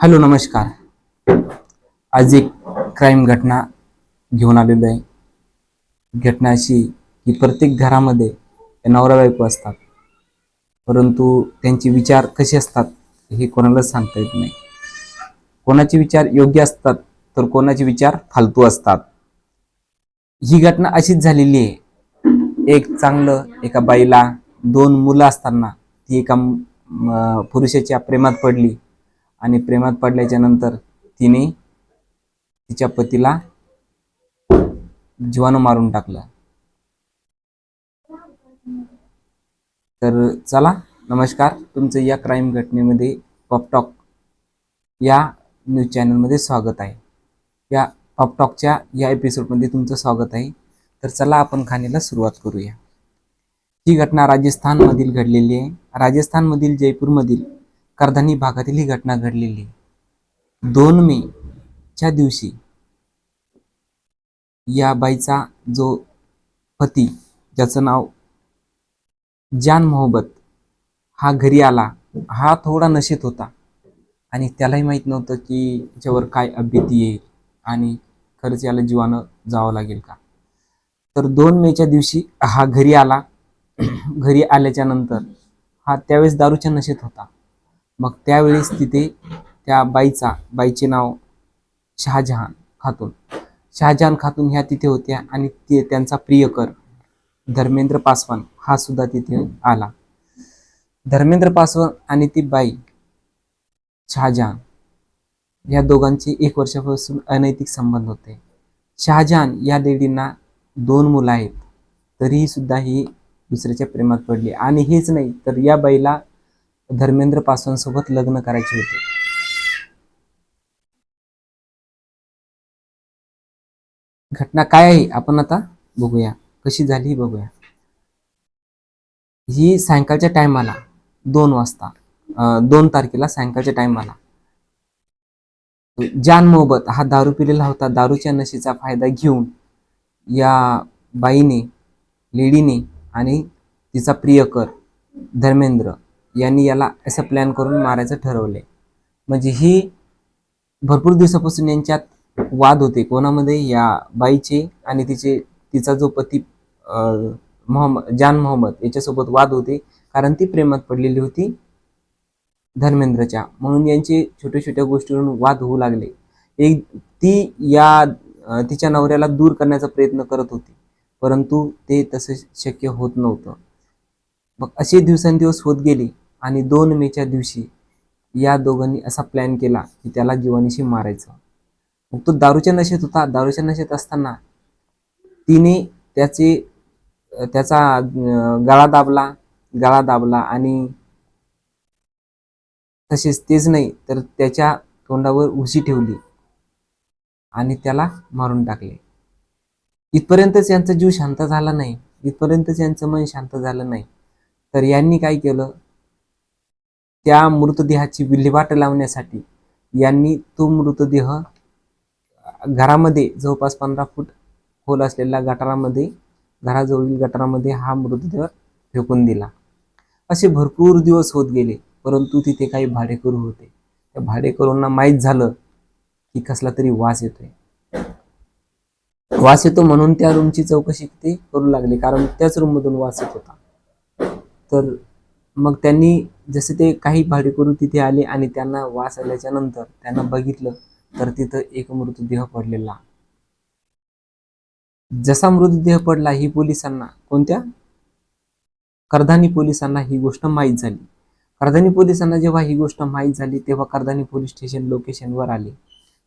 Hello नमस्कार. आज एक क्राईम घटना घेऊन आलेलो आहे. घटना अशी की प्रत्येक घरामध्ये नवरा बायको असतात. परंतु त्यांचे विचार कसे असतात हे कोणालाच सांगता येत नाही. कोणाचे विचार योग्य असतात तर कोणाचे विचार फालतू असतात. ही घटना अशीच झालेली आहे. एक चांगलं एका बाईला दोन मुलं असताना ती एका पुरुषाच्या प्रेमात पडली. आणि प्रेमात पडल्याच्या नंतर तिने तिच्या पतीला जीवाणू मारून टाकलं. तर चला नमस्कार. तुमचं या क्राईम घटनेमध्ये पॉपटॉक या न्यूज चॅनलमध्ये स्वागत आहे. या पॉपटॉकच्या या एपिसोडमध्ये तुमचं स्वागत आहे. तर चला आपण खाण्याला सुरुवात करूया. ही घटना राजस्थानमधील घडलेली आहे. राजस्थानमधील जयपूरमधील करधानी भागातील ही घटना घडलेली दोन मे च्या दिवशी या बाईचा जो पती ज्याचं नाव जान मोहब्बत हा घरी आला. हा थोडा नशेत होता आणि त्यालाही माहीत नव्हतं की याच्यावर काय अभ्यती येईल आणि खरंच याला जीवानं जावं लागेल का. तर दोन मेच्या दिवशी हा घरी आला. घरी आल्याच्यानंतर हा त्यावेळेस दारूच्या नशेत होता. मग त्यावेळेस तिथे त्या बाईचा बाईचे नाव शहाजहान खातून. शहाजहान खातून ह्या तिथे होत्या आणि ते त्यांचा प्रियकर धर्मेंद्र पासवान हा सुद्धा तिथे आला. धर्मेंद्र पासवान आणि ती बाई शहाजहान या दोघांचे एक वर्षापासून अनैतिक संबंध होते. शहाजहान या लेडींना दोन मुलं आहेत तरीही सुद्धा ही दुसऱ्याच्या प्रेमात पडली. आणि हेच नाही तर या बाईला धर्मेंद्र पासवानसोबत लग्न करायचे होते. घटना काय आहे? आपण आता बघूया. कशी झाली ही बघूया. ही सायंकाळच्या टायमाला दोन वाजता. दोन तारखेला सायंकाळच्या टायमाला जान मोहबत हा दारू पिलेला होता. दारूच्या नशेचा फायदा घेऊन या बाईने लेडीने आणि तिचा प्रियकर धर्मेंद्र यांनी याला असं प्लॅन करून मारायचं ठरवले म्हणजे ही भरपूर दिवसापासून यांच्यात वाद होते. कोणामध्ये? या बाईचे आणि तिचे तिचा जो पती अं, मोहम्मद जान मोहम्मद याच्यासोबत वाद होते. कारण ती प्रेमात पडलेली होती धर्मेंद्रच्या. म्हणून यांचे छोट्या छोट्या गोष्टीवरून वाद होऊ लागले. एक ती या तिच्या नवऱ्याला दूर करण्याचा प्रयत्न करत होती. परंतु ते तसं शक्य होत नव्हतं. मग असे दिवसेंदिवस होत गेले. आणि दोन मेच्या दिवशी या दोघांनी असा प्लॅन केला की त्याला जीवानीशी मारायचं. मग तो दारूच्या नशेत होता. दारूच्या नशेत असताना तिने त्याचे त्याचा गळा दाबला गळा दाबला आणि तसेच तेच नाही तर त्याच्या तोंडावर उशी ठेवली आणि त्याला मारून टाकले. इथपर्यंतच यांचा जीव शांत झाला नाही. इथपर्यंतच यांचं मन शांत झालं नाही. तर यांनी काय केलं? त्या मृतदेहाची विल्हेवाट लावण्यासाठी यांनी तो मृतदेह घरामध्ये जवळपास पंधरा फूट खोल असलेल्या गटारामध्ये घराजवळील गटारामध्ये हा मृतदेह फेकून दिला. असे भरपूर दिवस होत गेले परंतु तिथे काही भाडेकरू होते. त्या भाडेकरूंना माहीत झालं की कसला तरी वास येतोय. वास येतो म्हणून त्या रूमची चौकशी ते करू लागली कारण त्याच रूममधून वास येत होता. तर मग त्यांनी जसे ते काही भाडेकरू तिथे आले आणि त्यांना वास आल्याच्यानंतर त्यांना बघितलं तर तिथं एक मृतदेह पडलेला. जसा मृतदेह पडला ही पोलिसांना कोणत्या? करधानी पोलिसांना ही गोष्ट माहीत झाली. करधानी पोलिसांना जेव्हा ही गोष्ट माहीत झाली तेव्हा करधानी पोलीस स्टेशन लोकेशनवर आले.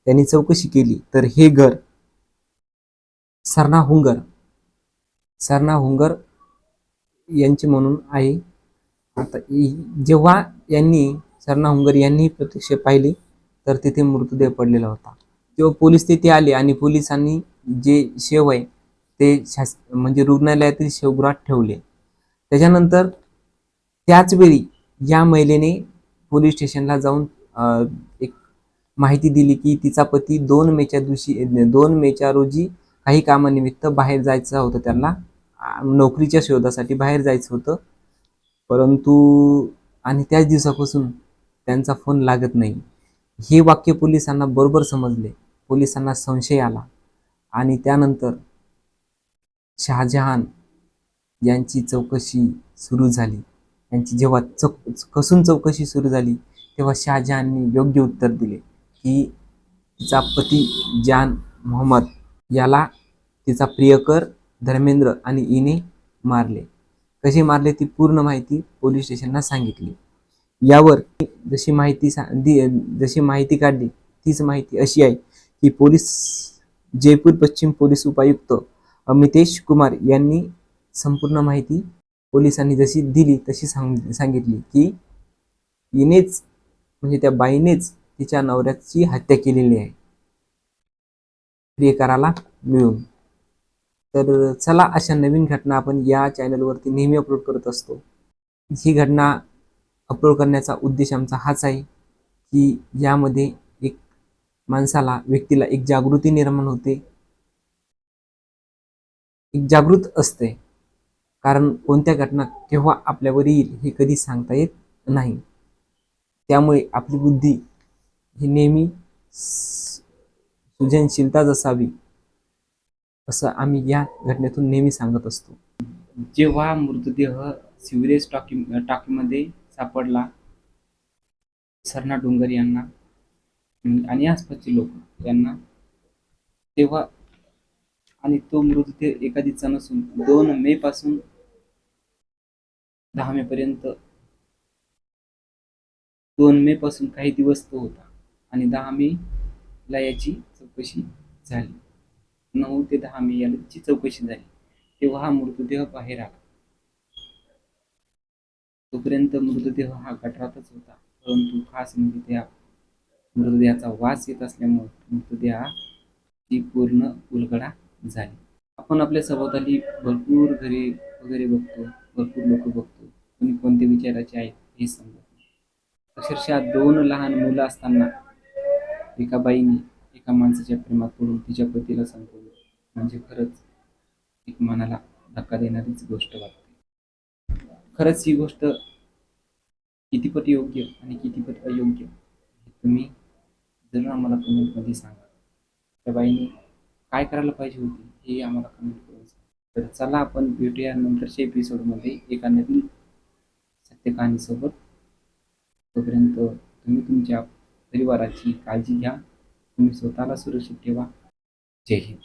त्यांनी चौकशी केली. तर हे घर सरना हुंगर सरना हुंगर यांचे म्हणून आहे. आता जेव्हा यांनी सरना हुंगर यांनी प्रत्यक्ष पाहिले तर तिथे मृतदेह पडलेला होता. तेव्हा पोलीस तिथे आले आणि पोलिसांनी जे शेव आहे ते शास म्हणजे रुग्णालयातील शेवगृहात ठेवले. त्याच्यानंतर त्याच वेळी या महिलेने पोलीस स्टेशनला जाऊन एक माहिती दिली की तिचा पती दोन मेच्या दिवशी दोन मेच्या रोजी काही कामानिमित्त बाहेर जायचं होतं त्यांना. नोकरीच्या शोधासाठी बाहेर जायचं होतं. परंतु आणि त्याच दिवसापासून त्यांचा फोन लागत नाही. हे वाक्य पोलिसांना बरोबर समजले. पोलिसांना संशय आला. आणि त्यानंतर शहाजहान यांची चौकशी सुरू झाली. यांची जेव्हा चौक कसून चौकशी सुरू झाली तेव्हा शहाजहाननी योग्य उत्तर दिले की तिचा पती जान मोहम्मद याला तिचा प्रियकर धर्मेंद्र आणि इने मारले. कसे मारले ती पूर्ण माहिती पोलीस स्टेशनला सांगितली. यावर जशी माहिती दि जशी माहिती काढली तीच माहिती अशी आहे की पोलीस जयपूर पश्चिम पोलीस उपायुक्त अमितेश कुमार यांनी संपूर्ण माहिती पोलिसांनी जशी दिली तशी सांग सांगितली की हिनेच म्हणजे त्या बाईनेच तिच्या नवऱ्याची हत्या केलेली आहे. प्रियकराला मिळून. तर चला अशा नवीन घटना आपण या चॅनलवरती नेहमी अपलोड करत असतो ही घटना अपलोड करण्याचा उद्देश आमचा हाच आहे की यामध्ये एक माणसाला व्यक्तीला एक जागृती निर्माण होते एक जागृत असते कारण कोणत्या घटना केव्हा आपल्यावर येईल हे कधी सांगता येत नाही त्यामुळे आपली बुद्धी ही नेहमी स- सृजनशीलताच असावी असं आम्ही या घटनेतून नेहमी सांगत असतो. जेव्हा मृतदेह सिवरेज टाकी टाकीमध्ये सापडला सरना डोंगर यांना आणि आसपासचे लोक यांना तेव्हा आणि तो मृतदेह एका नसून दोन मे पासून दहा मे पर्यंत दोन मे पासून काही दिवस तो होता आणि दहा मे ला याची चौकशी झाली. नऊ ते दहा मे याची चौकशी झाली. तेव्हा हा मृतदेह बाहेर आला. तोपर्यंत मृतदेह हा गटारातच होता. परंतु खास म्हणजे त्या मृतदेहाचा वास येत असल्यामुळे मृतदेहाची पूर्ण उलगडा झाली. आपण आपल्या सभोवताली भरपूर घरे वगैरे बघतो भरपूर लोक बघतो. कोणी कोणते विचाराचे आहेत हे समजत नाही. अक्षरशः दोन लहान मुलं असताना एका बाईने एका माणसाच्या प्रेमात पडून तिच्या पतीला संपवलं म्हणजे खरंच एक मनाला धक्का देणारीच गोष्ट वाटते. खरंच ही गोष्ट कितीपट योग्य आणि कितीपट अयोग्य तुम्ही जरूर आम्हाला कमेंटमध्ये सांगा. त्या बाईने काय करायला पाहिजे होती हे आम्हाला कमेंट करून सांगा. तर चला आपण भेटूया नंतरच्या एपिसोडमध्ये एका नवीन सत्य कहाणीसोबत तोपर्यंत तुम्ही तुमच्या परिवाराची काळजी घ्या. तुम्ही स्वतःला सुरक्षित ठेवा. जय हिंद.